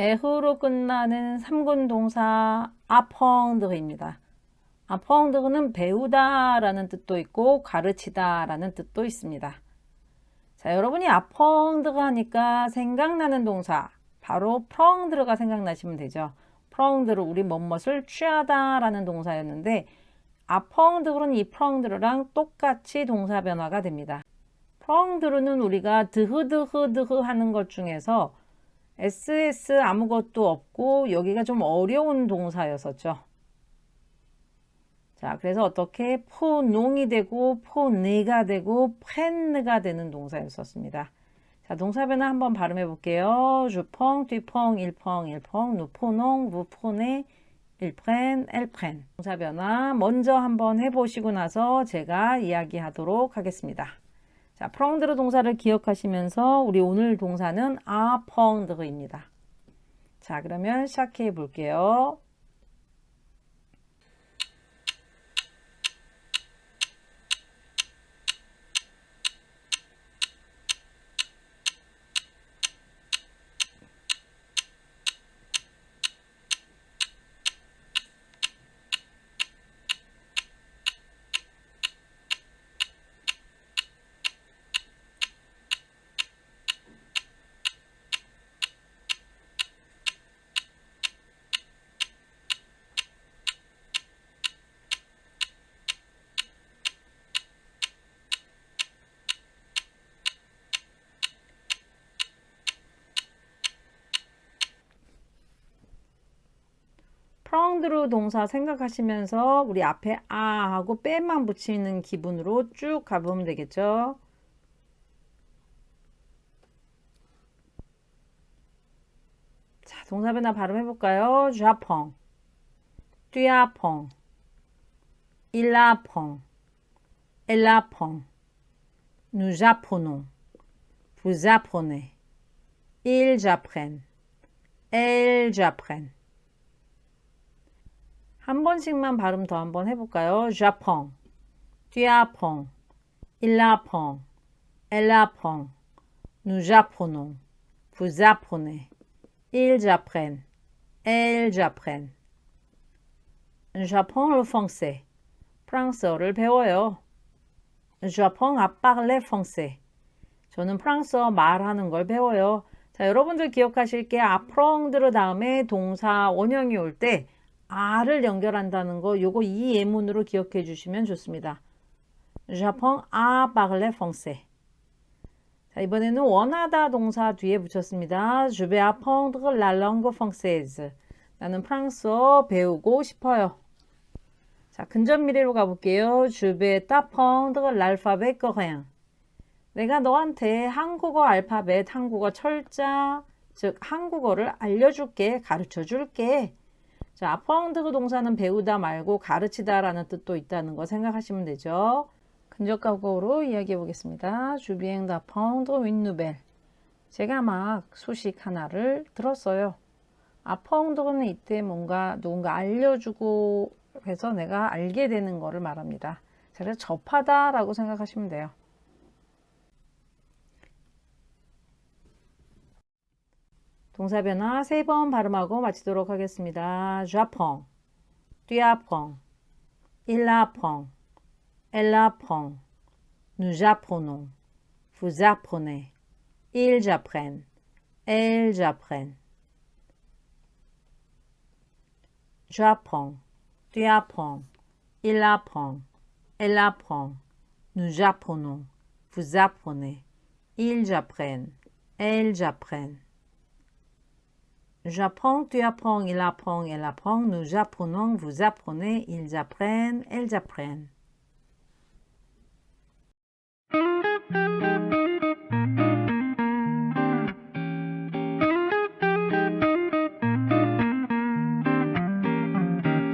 에흐로 끝나는 삼군 동사 아펑드입니다. 아펑드는 배우다 라는 뜻도 있고 가르치다 라는 뜻도 있습니다. 자, 여러분이 아펑드가 하니까 생각나는 동사 바로 프렁드가 생각나시면 되죠. 프렁드로 우리 뭐뭇을 취하다 라는 동사였는데 아펑드로는 이 프렁드랑 똑같이 동사 변화가 됩니다. 프렁드로는 우리가 드흐드흐드흐 하는 것 중에서 ss 아무것도 없고 여기가 좀 어려운 동사였었죠. 자, 그래서 어떻게 포농이 되고 포네가 되고 펜느가 되는 동사였었습니다. 자, 동사 변화 한번 발음해 볼게요. 주펑, 뒤펑, 일펑, 일펑, 누포농, 무포네, 일프렌, 엘프렌. 동사 변화 먼저 한번 해보시고 나서 제가 이야기하도록 하겠습니다. 자, 프렁드르 동사를 기억하시면서 우리 오늘 동사는 아펑드입니다. 자, 그러면 시작해 볼게요. 프렁드루 동사 생각하시면서 우리 앞에 아 하고 빼만 붙이는 기분으로 쭉 가보면 되겠죠. 자, 동사 변화 발음해 볼까요? 좌펑, 뛰아펑, 일라펑, 엘라펑, ils apprennent, elles apprennent. 한 번씩만 발음 더 한번 해볼까요? 자펑, 뒤아펑, 일라펑, 엘라펑, ils apprennent, elles apprennent. J'apprends le français. 프랑스어를 배워요. J'apprends à parler français. 저는 프랑스어 말하는 걸 배워요. 자, 여러분들 기억하실 게 아프렁드르 다음에 동사 원형이 올 때 아를 연결한다는 거 요거 이 예문으로 기억해 주시면 좋습니다. J'apprends à parler français. 자, 이번에는 원하다 동사 뒤에 붙였습니다. Je vais apprendre la langue française. 나는 프랑스어 배우고 싶어요. 자, 근접 미래로 가볼게요. Je vais t'apprendre l'alphabet coréen. 내가 너한테 한국어 알파벳, 한국어 철자, 즉 한국어를 알려줄게, 가르쳐줄게. 자, apprendre 동사는 배우다 말고 가르치다라는 뜻도 있다는 거 생각하시면 되죠. 근접 과거로 이야기해 보겠습니다. 주비행 une nouvelle. 제가 막 소식 하나를 들었어요. apprendre는 이때 뭔가 누군가 알려주고 해서 내가 알게 되는 거를 말합니다. 자, 그래서 접하다라고 생각하시면 돼요. 동사 변화 세 번 발음하고 마치도록 하겠습니다. j'apprends, tu apprends, il apprend, elle apprend, nous apprenons, vous apprenez, ils apprennent, elles apprennent. J'apprends, tu apprends, il apprend, elle apprend, nous apprenons, vous apprenez, ils apprennent, elles apprennent. J'apprends, tu apprends, il apprend, elle apprend, nous apprenons, vous apprenez, ils apprennent, elles apprennent.